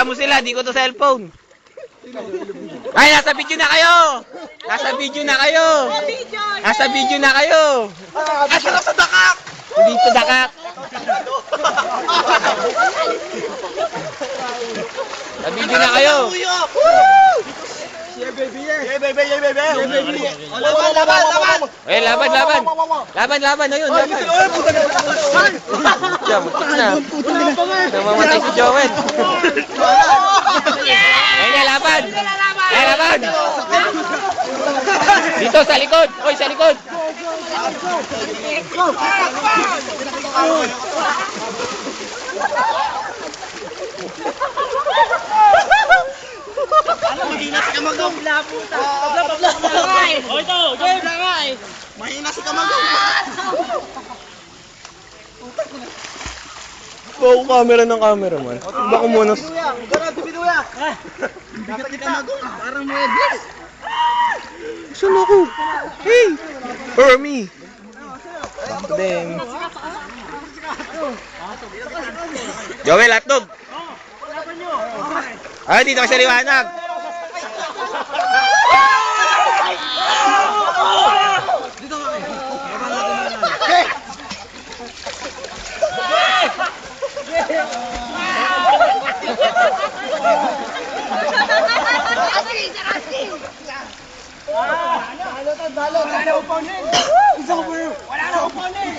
Reklamo sila, di ko to cellphone. Ay, nasa video na kayo! Nasa video na kayo! Nasa video na kayo! Asa na sa dakak! Hindi to dakak. Sa video na kayo! Yeah, baby, yeah, baby, yeah, baby. Yeah, baby. Laban, laban, laban. Eh, laban, laban! Laban, laban, ayun, laban! Na. Namamatay si Joel. Ayun na, laban! Ay, laban! Dito, sa likod! Oy, sa likod! Mahina si Kamagong. Tabla, tabla, tabla. O ito, game. Mahina si Kamagong. Wow, camera ng camera man. Baka muna. Gara, bibiduya. Bigat ni Kamagong. Parang muebles. Saan ako? Hey! Me. Then. Joel, hotdog. Ah, dito ka sa liwanag. Wala na opponent. Wala na opponent.